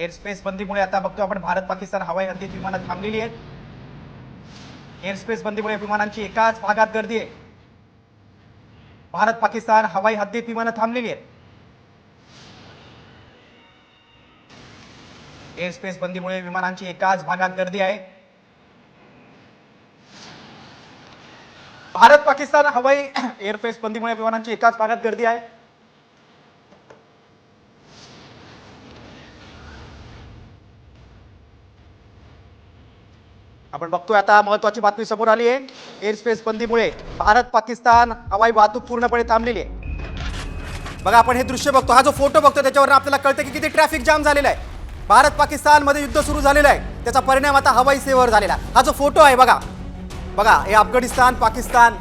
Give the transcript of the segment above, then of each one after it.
Airspace बंदीमुळे आता बघतो आपण भारत पाकिस्तान हवाई हद्दीत विमानं थांबलेली आहेत. एअरस्पेस बंदीमुळे विमानांची एकाच भागात गर्दी आहे. भारत पाकिस्तान हवाई हद्दीत विमानं थांबलेली आहेत. एअरस्पेस बंदीमुळे विमानांची एकाच भागात गर्दी आहे. भारत पाकिस्तान हवाई एअरस्पेस बंदीमुळे विमानांची एकाच भागात गर्दी आहे. आपण बघतोय आता महत्वाची बातमी समोर आली आहे. एअरस्पेस बंदीमुळे भारत पाकिस्तान हवाई वाहतूक पूर्णपणे थांबलेली आहे. बघा आपण हे दृश्य बघतो. हा जो फोटो बघतो त्याच्यावर आपल्याला कळतं की किती ट्रॅफिक जाम झालेला आहे. भारत पाकिस्तानमध्ये युद्ध सुरू झालेलं आहे. त्याचा परिणाम आता हवाई सेवेवर झालेला आहे. हा जो फोटो आहे बघा. बघा हे अफगाणिस्तान पाकिस्तान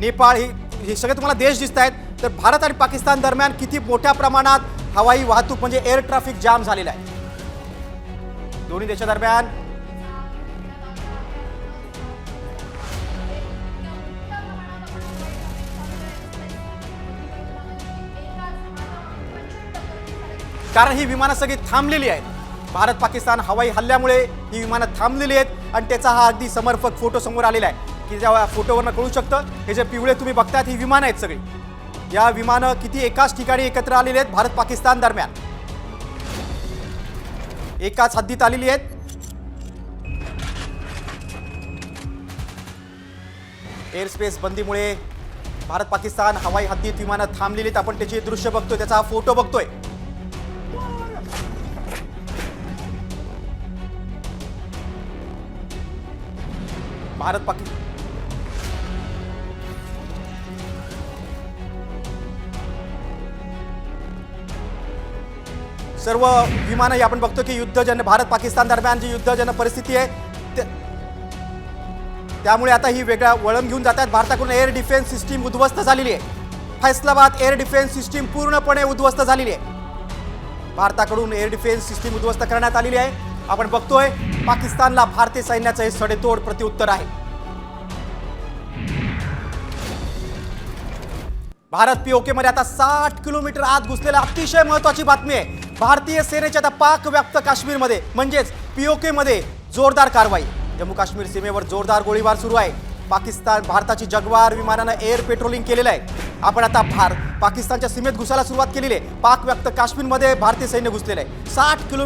नेपाळ ही हे सगळे तुम्हाला देश दिसत आहेत. तर भारत आणि पाकिस्तान दरम्यान किती मोठ्या प्रमाणात हवाई वाहतूक म्हणजे एअर ट्रॅफिक जाम झालेला आहे. दोन्ही देशादरम्यान कारण ही विमानं सगळी थांबलेली आहेत. भारत पाकिस्तान हवाई हल्ल्यामुळे ही विमानं थांबलेली आहेत आणि त्याचा हा अगदी समर्पक फोटो समोर आलेला आहे की त्या फोटोवरनं कळू शकतं हे जे पिवळे तुम्ही बघतायत ही विमानं आहेत सगळी. या विमानं किती एकाच ठिकाणी एकत्र आलेली आहेत भारत पाकिस्तान दरम्यान. एकाच हद्दीत आलेली आहेत. एअर स्पेस बंदीमुळे भारत पाकिस्तान हवाई हद्दीत विमानं थांबलेली आहेत. आपण त्याची दृश्य बघतोय त्याचा हा फोटो बघतोय. भारत पाकिस्तान. सर्व विमानंही आपण बघतो की युद्धजन्य भारत पाकिस्तान दरम्यान जी युद्धजन्य परिस्थिती आहे त्यामुळे आता ही वेगळा वळण घेऊन जात आहेत. भारताकडून एअर डिफेन्स सिस्टीम उद्ध्वस्त झालेली आहे. फैसलाबाद एअर डिफेन्स सिस्टीम पूर्णपणे उद्ध्वस्त झालेली आहे. भारताकडून एअर डिफेन्स सिस्टीम उद्ध्वस्त करण्यात आलेली आहे. आपण बघतोय पाकिस्तानला भारतीय सैन्याचं हे सडेतोड प्रत्युत्तर आहे. भारत पीओके मध्ये आता साठ किलोमीटर आत घुसलेला अतिशय महत्वाची बातमी आहे. भारतीय सेनेच्या आता पाक व्याप्त काश्मीरमध्ये म्हणजेच पीओके मध्ये जोरदार कारवाई. जम्मू काश्मीर सीमेवर जोरदार गोळीबार सुरू आहे. पाकिस्तान भारताची जगवार विमानानं एअर पेट्रोलिंग केलेलं आहे. आपण आता भार पाकिस्तानच्या सीमेत घुसायला सुरुवात केलेली आहे. पाक व्याप्त काश्मीरमध्ये भारतीय सैन्य घुसलेलं आहे. साठ किलो